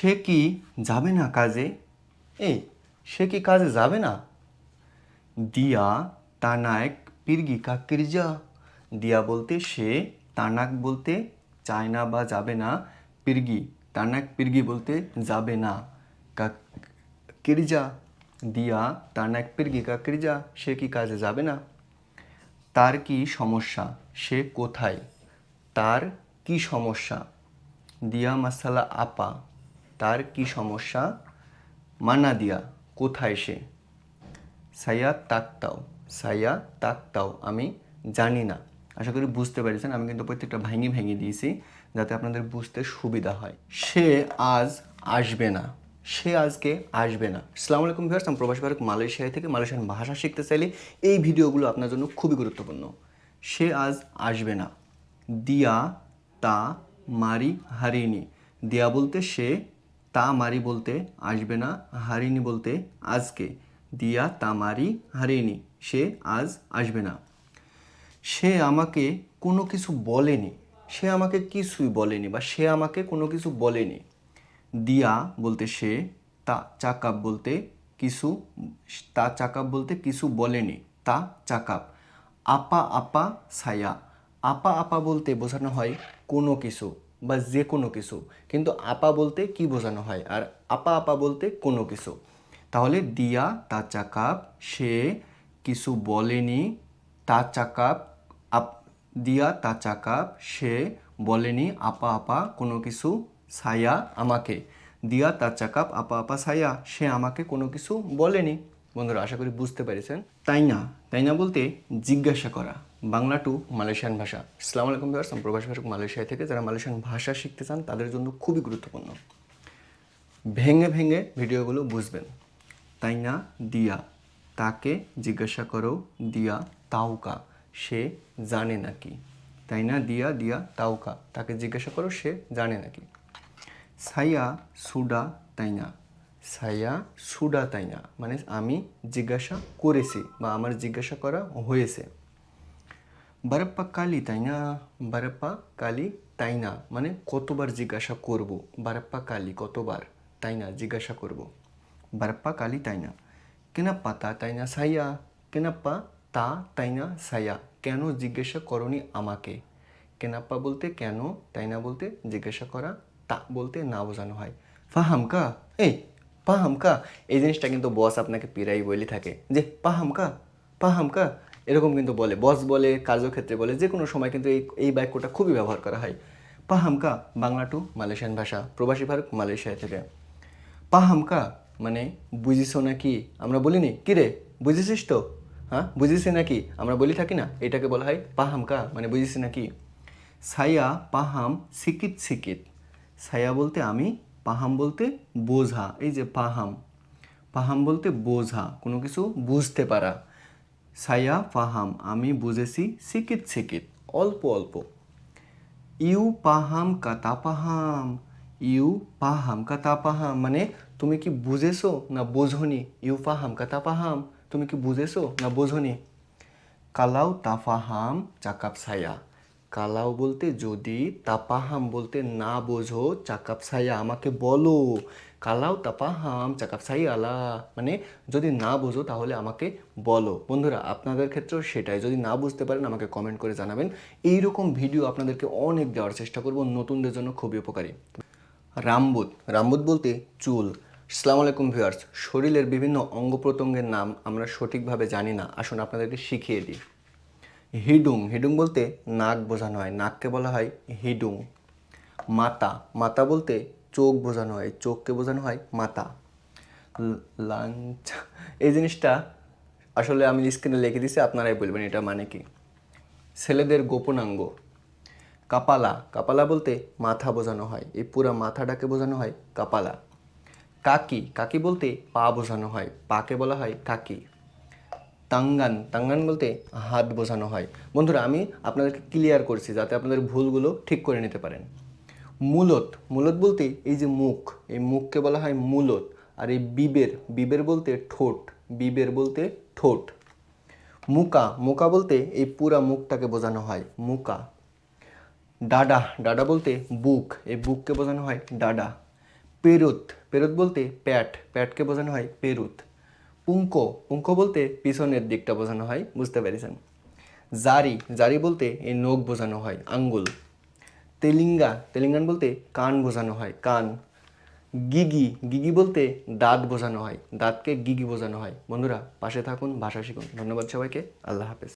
সে কি যাবে না কাজে? এই, সে কি কাজে যাবে না? দিয়া তানাক পিরগি কাকিরজা দিয়া বলতে সে, তানাক বলতে চায় না বা যাবে না। পিরগি, তানাক পিরগি বলতে যাবে না। কাকিরজা দিয়া তানাক পিরগি কাকিরজা সে কি কাজে যাবে না? তার কি সমস্যা? সে কোথায়? তার কি সমস্যা? দিয়া মাসালা আপা। তার কি সমস্যা? মানা দিয়া, কোথায় সে? সাইয়া তাকতাও সাইয়া তাকতাও আমি জানি না। আশা করি বুঝতে পেরেছেন, আমি কিন্তু প্রত্যেকটা ভেঙে ভেঙে দিয়েছি, যাতে আপনাদের বুঝতে সুবিধা হয়। সে আজ আসবে না। সে আজকে আসবে না। আসসালামু আলাইকুম ভিউয়ার্স, আমি প্রবাসী ভারত মালয়েশিয়া থেকে মালয়েশিয়ান ভাষা শিখতে চাইলে এই ভিডিওগুলো আপনার জন্য খুবই গুরুত্বপূর্ণ। সে আজ আসবে না। দিয়া তা মারি হারিনি। দিয়া বলতে সে তা মারি বলতে আসবে না হারিনি বলতে আজকে। দিয়া তা মারি হারিনি সে আজ আসবে না। সে আমাকে কোনো কিছু বলেনি, সে আমাকে কিছুই বলেনি বা সে আমাকে কোনো কিছু বলেনি। দিয়া বলতে সে, তা চাকাপ বলতে কিছু, তা চাকাপ বলতে কিছু বলেনি, তা চাকাপ আপা আপা ছায়া, আপা আপা বলতে বোঝানো হয় কোনো কিছু। বা যে কোনো কিছু। কিন্তু আপা বলতে কি বোঝানো হয়? আর আপা আপা বলতে কোনো কিছু। তাহলে দিয়া তা চাকাপ সে কিছু বলেনি তা চাকাপ আপ, দিয়া তা চাকাপ সে বলেনি, আপা আপা কোনো কিছু ছায়া আমাকে। দিয়া তা চাকাপ আপা আপা ছায়া, সে আমাকে কোনো কিছু বলেনি। বন্ধুরা, আশা করি বুঝতে পেরেছেন। তাই না তাই না বলতে জিজ্ঞাসা করা। বাংলা টু মালয়েশিয়ান ভাষা। আসসালামু আলাইকুম ভিউয়ার্স আমি প্রবাসী ভাষক মালয়েশিয়া থেকে। যারা মালয়েশিয়ান ভাষা শিখতে চান, তাদের জন্য খুবই গুরুত্বপূর্ণ। ভেঙে ভেঙে ভিডিওগুলো বুঝবেন। তাই না? দিয়া। তাকে জিজ্ঞাসা করো, দিয়া তাওকা। সে জানে নাকি? তাই না? দিয়া দিয়া তাওকা। তাকে জিজ্ঞাসা করো, সে জানে নাকি? সাইয়া সুডা তাই না? সাইয়া সুডা তাই না? মানে আমি জিজ্ঞাসা করেছি বা আমার জিজ্ঞাসা করা হয়েছে। বারাপ্পা কালি তাই না? বারাপ্পা কালি তাই না? মানে কতবার জিজ্ঞাসা করব? বারাপ্পা কালি কতবার তাই না জিজ্ঞাসা করব? বারাপ্পা কালি তাই না? কেনাপ্পা তা তাই না সাইয়া? কেনাপ্পা তা তাই না সাইয়া? কেন জিজ্ঞাসা করনি আমাকে? কেনাপ্পা বলতে কেন তাই না বলতে জিজ্ঞাসা করা তা বলতে না বোঝানো হয়। ফাহামকা এই পাহামকা এই জিনিসটা কিন্তু বস আপনাকে পিরাই বলে থাকে। যে পাহামকা পাহামকা এরকম কিন্তু বলে বস বলে, কার্যক্ষেত্রে বলে যে কোনো সময় কিন্তু এই এই বাক্যটা খুবই ব্যবহার করা হয়। পাহামকা, বাংলা টু মালয়েশিয়ান ভাষা, প্রবাসী ভারত মালয়েশিয়া থেকে। পাহামকা মানে বুঝিস নাকি আমরা বলিনি? কি রে? বুঝেছিস তো? হ্যাঁ? বুঝিস নাকি আমরা বলি থাকি না? এটাকে বলা হয় পাহামকা মানে বুঝিস নাকি সায়া পাহাম সিকিত সিকিত। সায়া বলতে আমি, পাহাম বলতে বোঝা, এই যে পাহাম। পাহাম বলতে বোঝা, কোনো কিছু বুঝতে পারা। সায়া ফাহাম, আমি বুঝেছি সিকিত সিকিত, অল্প অল্প। ইউ পাহাম কাতা পাহাম, ইউ পাহাম কাতা পাহাম মানে তুমি কি বুঝেছ না বোঝনি? ইউ পাহাম কাতা পাহাম, তুমি কি বুঝেছ না বোঝনি? কালাও তাফাহাম চাকাপ ছায়া কালাও বলতে যদি তাপাহাম বলতে না বোঝো, চাকাপ ছায়া আমাকে বলো। কালাও তাপাহাম চাকাপ ছাই আলা মানে যদি না বোঝো, তাহলে আমাকে বলো। বন্ধুরা, আপনাদের ক্ষেত্রেও সেটাই। যদি না বুঝতে পারেন, আমাকে কমেন্ট করে জানাবেন। এইরকম ভিডিও আপনাদেরকে অনেক দেওয়ার চেষ্টা করব। নতুনদের জন্য খুবই উপকারী। রামবুত। রামবুত বলতে চুল। আসসালামু আলাইকুম ভিউয়ার্স শরীরের বিভিন্ন অঙ্গ প্রত্যঙ্গের নাম আমরা সঠিকভাবে জানি না। আসুন আপনাদেরকে শিখিয়ে দিই। হিডুং। হিডুং বলতে নাক বোঝানো হয়। নাককে বলা হয় হিডুং। মাতা। মাতা বলতে চোখ বোঝানো হয়, চোখকে বোঝানো হয় মাতা। লাঞ্চ এই জিনিসটা আসলে আমি স্ক্রিনে লিখে দিছি, আপনারাই বলবেন এটা মানে কি। ছেলেদের গোপনাঙ্গ। কাপালা কাপালা বলতে মাথা বোঝানো হয়, এই পুরো মাথাটাকে বোঝানো হয় কাপালা। কাকি কাকি বলতে পা বোঝানো হয়, পাকে বলা হয় কাকি। তাঙ্গান তাঙ্গান বলতে হাত বোঝানো হয়। বন্ধুরা, আমি আপনাদেরকে ক্লিয়ার করছি যাতে আপনাদের ভুলগুলো ঠিক করে নিতে পারেন। মূলত মূলত বলতে এই যে মুখ, এই মুখকে বলা হয় মূলত, আর এই বিবের বিবের বলতে ঠোঁট, বিবের বলতে ঠোঁট। মুকা মুকা বলতে এই পুরা মুখটাকে বোঝানো হয়, মুকা। ডাডা ডাডা বলতে বুক, এই বুককে বোঝানো হয় ডাডা। পেরুত পেরুত বলতে প্যাট, প্যাটকে বোঝানো হয় পেরুত। পুঙ্ক পুঙ্ক বলতে পিছনের দিকটা বোঝানো হয়, বুঝতে পেরেছেন? জারি জারি বলতে এই নখ বোঝানো হয়, আঙ্গুল। তেলিঙ্গা, তেলিঙ্গান বলতে কান বোঝানো হয়, কান। গিগি গিগি বলতে দাঁত বোঝানো হয়, দাঁতকে গিগি বোঝানো হয়। বন্ধুরা, পাশে থাকুন, ভাষা শিখুন। ধন্যবাদ সবাইকে, আল্লাহ হাফেজ।